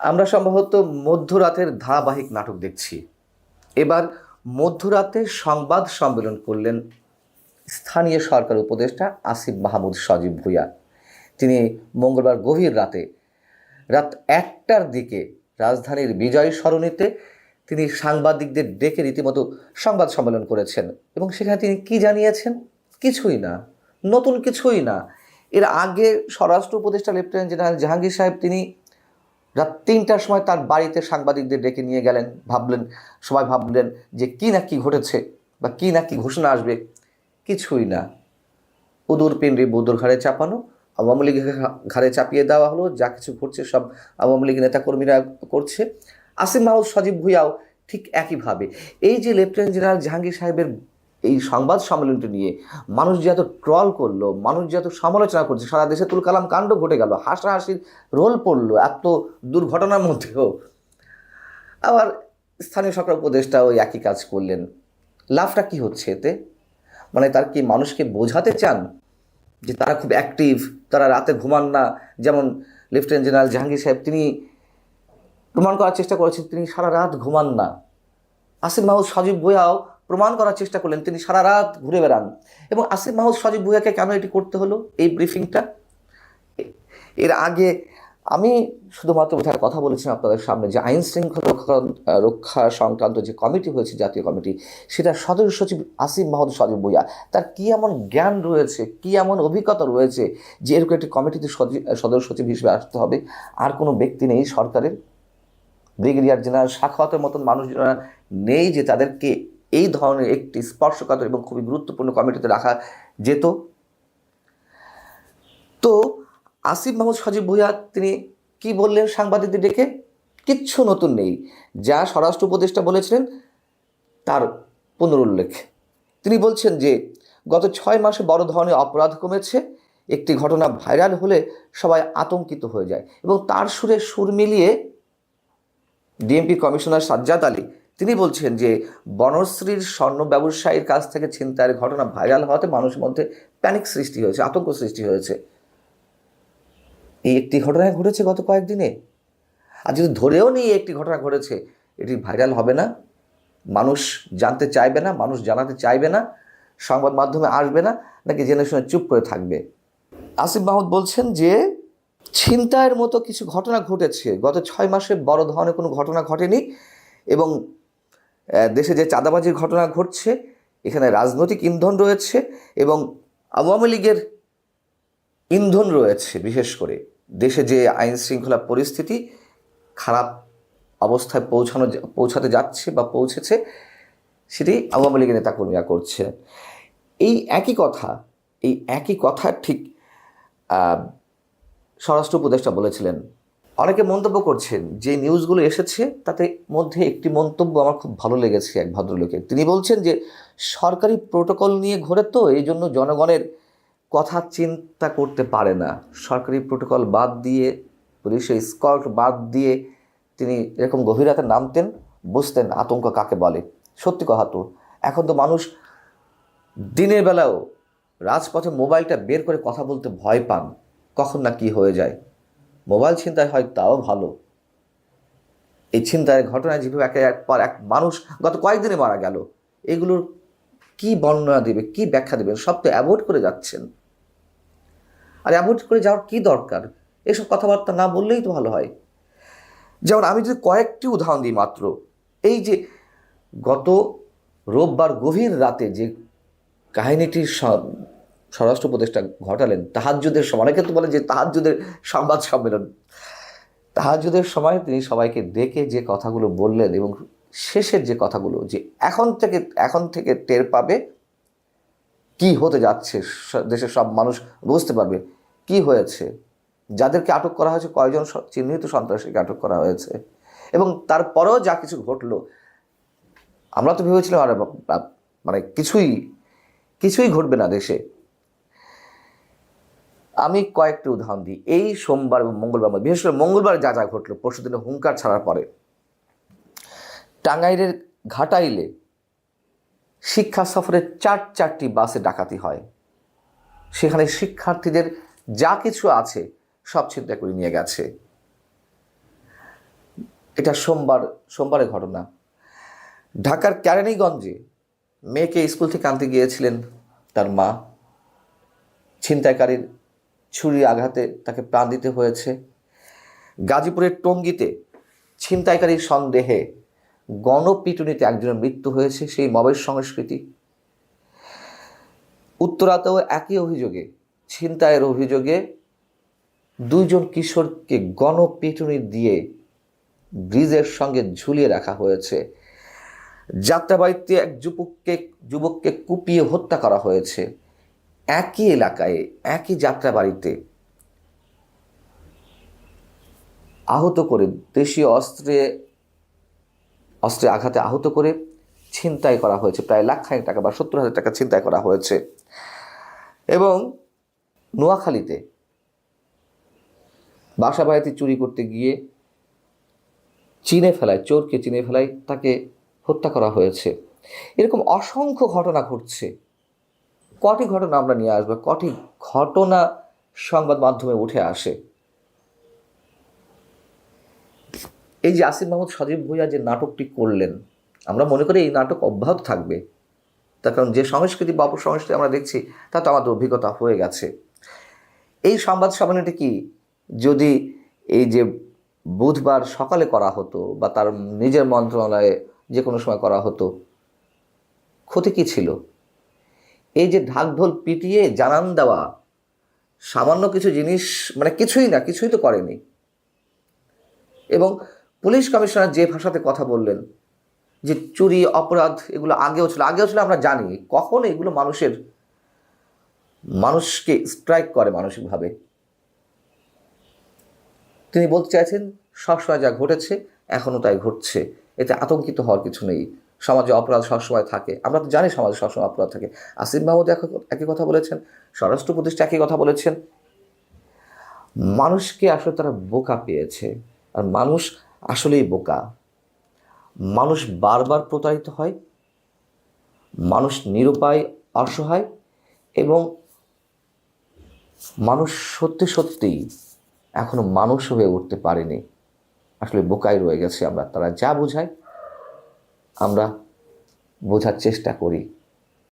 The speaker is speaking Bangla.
আমরা সম্ভবত মধ্যরাতের ধারাবাহিক নাটক দেখছি। এবার মধ্যরাতে সংবাদ সম্মেলন করলেন স্থানীয় সরকার উপদেষ্টা আসিফ মাহমুদ সজীব ভুঁইয়া। তিনি মঙ্গলবার গভীর রাতে, রাত একটার দিকে রাজধানীর বিজয় সরণিতে তিনি সাংবাদিকদের ডেকে রীতিমতো সংবাদ সম্মেলন করেছেন এবং সেখানে তিনি কি জানিয়েছেন? কিছুই না। নতুন কিছুই না। এর আগে স্বরাষ্ট্র উপদেষ্টা লেফটেন্যান্ট জেনারেল জাহাঙ্গীর সাহেব তিনি রাত তিনটার সময় তার বাড়িতে সাংবাদিকদের ডেকে নিয়ে গেলেন, ভাবলেন, সবাই ভাবলেন যে কি না কি ঘটেছে বা কি না কি ঘোষণা আসবে। কিছুই না। উদুর পিন্ডি বুদুর ঘাড়ে চাপানো, আওয়ামী লীগের ঘাড়ে চাপিয়ে দেওয়া হলো, যা কিছু ঘটছে সব আওয়ামী লীগের নেতাকর্মীরা করছে। আসিম মাহমুদ সজীব ভুইয়াও ঠিক একইভাবে। এই যে লেফটেন্যান্ট জেনারেল জাহাঙ্গীর সাহেবের এই সংবাদ সম্মেলনটি নিয়ে মানুষ যে এত ট্রল করল, মানুষ যে এত সমালোচনা করছে, সারা দেশে তুল কালাম কাণ্ড ঘটে গেল হাসাহাসির রোল পড়ল, এত দুর্ঘটনার মধ্যেও। আবার স্থানীয় সরকার উপদেষ্টা ওই একই কাজ করলেন। লাভটা কি হচ্ছে এতে? মানে তার কি মানুষকে বোঝাতে চান যে তারা খুব অ্যাক্টিভ তারা রাতে ঘুমান না? যেমন লেফটেন্যান্ট জেনারেল জাহাঙ্গীর সাহেব, তিনি প্রমাণ করার চেষ্টা করেছেন, তিনি সারা রাত ঘুমান না। আসিফ মাহমুদ সজীব ভুঁইয়াও প্রমাণ করার চেষ্টা করলেন, তিনি সারা রাত ঘুরে বেড়ান। এবং আসিফ মাহমুদ সজীব ভুঁইয়াকে কেন এটি করতে হলো? এই ব্রিফিংটা এর আগে আমি শুধুমাত্র বোধহয় কথা বলেছিলাম আপনাদের সামনে যে আইন শৃঙ্খলা রক্ষা সংক্রান্ত যে কমিটি হয়েছে, জাতীয় কমিটি, সেটা সদস্য সচিব আসিফ মাহমুদ সজীব ভুইয়া। তার কি এমন জ্ঞান রয়েছে, কি এমন অভিজ্ঞতা রয়েছে যে এরকম একটি কমিটিতে সদস্য সচিব হিসেবে আসতে হবে? আর কোনো ব্যক্তি নেই সরকারের? ব্রিগেডিয়ার জেনারেল সাখাওয়াতের মতন মানুষ নেই যে তাদেরকে এই ধরনের একটি স্পর্শকাতর এবং খুবই গুরুত্বপূর্ণ কমিটিতে রাখা যেত। তো আসিফ মাহমুদ সজীব ভুইয়া, তিনি কি বললেন সাংবাদিকদের ডেকে? কিচ্ছু নতুন নেই। যা স্বরাষ্ট্র উপদেষ্টা বলেছিলেন, তার পুনরুল্লেখ। তিনি বলছেন যে, গত ছয় মাসে বড় ধরনের অপরাধ কমেছে, একটি ঘটনা ভাইরাল হলে সবাই আতঙ্কিত হয়ে যায় এবং তার সুরে সুর মিলিয়ে ডিএমপি কমিশনার সাজ্জাদ আলী তিনি বলছেন যে বনশ্রীর স্বর্ণ ব্যবসায়ীর কাছ থেকে ছিনতাইয়ের ঘটনা ভাইরাল হওয়াতে মানুষের মধ্যে প্যানিক সৃষ্টি হয়েছে, আতঙ্ক সৃষ্টি হয়েছে। এই একটি ঘটনায় ঘটেছে গত কয়েকদিনে। আর যদি ধরেও নিই একটি ঘটনা ঘটেছে, এটি ভাইরাল হবে না, মানুষ জানতে চাইবে না, মানুষ জানাতে চাইবে না, সংবাদ মাধ্যমে আসবে না, নাকি জেনে শুনে চুপ করে থাকবে? আসিফ মাহমুদ বলছেন যে ছিনতাইয়ের মতো কিছু ঘটনা ঘটেছে। গত ছয় মাসে বড় ধরনের কোনো ঘটনা ঘটেনি এবং দেশে যে চাঁদাবাজির ঘটনা ঘটছে, এখানে রাজনৈতিক ইন্ধন রয়েছে এবং আওয়ামী লীগের ইন্ধন রয়েছে, বিশেষ করে। দেশে যে আইন শৃঙ্খলা পরিস্থিতি খারাপ অবস্থায় পৌঁছানো পৌঁছাতে যাচ্ছে বা পৌঁছেছে, সেটি আওয়ামী লীগের নেতাকর্মীরা করছে। এই একই কথা, এই একই কথা ঠিক স্বরাষ্ট্র উপদেষ্টা বলেছিলেন অনেকে মন্তব্য করছেন, যে নিউজগুলো এসেছে তাতে মধ্যে একটি মন্তব্য আমার খুব ভালো লেগেছে এক ভদ্রলোকের তিনি বলছেন যে, সরকারি প্রোটোকল নিয়ে ঘোরে তো এই জন্য জনগণের কথা চিন্তা করতে পারে না। সরকারি প্রোটোকল বাদ দিয়ে, পুলিশের স্কট বাদ দিয়ে তিনি এরকম গভীরতা নামতেন, বুঝতেন আতঙ্ক কাকে বলে। সত্যি কথা তো, এখন তো মানুষ দিনের বেলাও রাজপথে মোবাইলটা বের করে কথা বলতে ভয় পান, কখন না কি হয়ে যায়। মোবাইল ছিনতাই হয়, তাও ভালো। এই ছিনতাইয়ের ঘটনায় যেভাবে একে পর এক মানুষ গত কয়েকদিনে মারা গেল, এগুলোর কি বর্ণনা দেবে, কি ব্যাখ্যা দেবেন? সব তো অ্যাভয়েড করে যাচ্ছেন। আর অ্যাভয়েড করে যাওয়ার কি দরকার? এসব কথাবার্তা না বললেই তো ভালো হয়। যেমন আমি যদি কয়েকটি উদাহরণ দিই মাত্র, এই যে গত রোববার গভীর রাতে যে কাহিনীটির স্বরাষ্ট্র উপদেষ্টা ঘটালেন। তাহাজ্জুদের সময়, অনেকে তো বলে যে তাহাজ্জুদের সংবাদ সম্মেলন। তাহাজ্জুদের সময় তিনি সবাইকে ডেকে যে কথাগুলো বললেন এবং শেষের যে কথাগুলো, যে এখন থেকে এখন থেকে টের পাবে কি হতে যাচ্ছে দেশের সব মানুষ বুঝতে পারবে কি হয়েছে। যাদেরকে আটক করা হয়েছে, কয়জন চিহ্নিত সন্ত্রাসীকে আটক করা হয়েছে। এবং তারপরেও যা কিছু ঘটলো, আমরা তো ভেবেছিলাম আরে মানে কিছুই কিছুই ঘটবে না দেশে। আমি কয়েকটি উদাহরণ দিই। এই সোমবার এবং মঙ্গলবার বিশেষ করে মঙ্গলবার যা যা ঘটলো, পরশু দিনে হুঙ্কার ছাড়ার পরে। টাঙ্গাইলের ঘাটাইলে শিক্ষা সফরে চার, চারটি বাসে ডাকাতি হয়। সেখানে শিক্ষার্থীদের যা কিছু আছে, সব চিন্তা করে নিয়ে গেছে। এটা সোমবার, সোমবারের ঘটনা। ঢাকার ক্যারানীগঞ্জে মেয়েকে স্কুল থেকে আনতে গিয়েছিলেন তার মা। ছিনতাইকারীর ছুরির আঘাতে তাকে প্রাণ দিতে হয়েছে। গাজীপুরের টঙ্গিতে ছিনতাইকারীর সন্দেহে গণপিটুনিতে একজনের মৃত্যু হয়েছে, সেই মবের সংস্কৃতি। উত্তরাতেও একই অভিযোগে, ছিনতাইয়ের অভিযোগে দুইজন কিশোরকে গণপিটুনি দিয়ে ব্রিজের সঙ্গে ঝুলিয়ে রাখা হয়েছে। যাত্রাবাড়িতে এক যুবককে যুবককে কুপিয়ে হত্যা করা হয়েছে। একই এলাকায়, একই যাত্রাবাড়িতে আহত করে, দেশীয় অস্ত্রে অস্ত্রে আঘাতে আহত করে ছিনতাই করা হয়েছে। প্রায় লাখ খানিক টাকা বা সত্তর হাজার টাকা ছিনতাই করা হয়েছে। এবং নোয়াখালীতে বাসা বাড়িতে চুরি করতে গিয়ে চিনে ফেলায়, চোরকে চিনে ফেলায় তাকে হত্যা করা হয়েছে। এরকম অসংখ্য ঘটনা ঘটছে। কটি ঘটনা আমরা নিয়ে আসব, কটি ঘটনা সংবাদ মাধ্যমে উঠে আসে? এই যে আসিফ মাহমুদ সজীব ভুইয়া যে নাটকটি করলেন, আমরা মনে করি এই নাটক অব্যাহত থাকবে। তার কারণ যে সংস্কৃতি বা অপসংস্কৃতি আমরা দেখছি, তা তো আমাদের অভিজ্ঞতা হয়ে গেছে। এই সংবাদ সম্মেলনটি কি? যদি এই যে বুধবার সকালে করা হতো বা তার নিজের মন্ত্রণালয়ে যে কোনো সময় করা হতো, ক্ষতি কী ছিল? এই যে ঢাকঢোল পিটিয়ে জানান দেওয়া, সামান্য কিছু জিনিস মানে কিছুই না, কিছুই তো করেনি। এবং পুলিশ কমিশনার যে ভাষাতে কথা বললেন, যে চুরি, অপরাধ এগুলো আগেও ছিল আগেও ছিল আমরা জানি, কখন এগুলো মানুষের, মানুষকে স্ট্রাইক করে মানসিকভাবে। তিনি বলতে চাইছেন, সবসময় যা ঘটেছে এখনও তাই ঘটছে, এতে আতঙ্কিত হওয়ার কিছু নেই। সমাজে অপরাধ সবসময় থাকে। আমরা তো জানি সমাজে সবসময় অপরাধ থাকে। আসিফ মাহমুদ এক- একই কথা বলেছেন, স্বরাষ্ট্র উপদেষ্টা একই কথা বলেছেন। মানুষকে আসলে তারা বোকা পেয়েছে। আর মানুষ আসলেই বোকা। মানুষ বারবার প্রতারিত হয়, মানুষ নিরুপায়, অসহায় এবং মানুষ সত্যি সত্যিই এখনও মানুষ হয়ে উঠতে পারেনি। আসলে বোকাই রয়ে গেছে আমরা। তারা যা বোঝায় আমরা বোঝার চেষ্টা করি।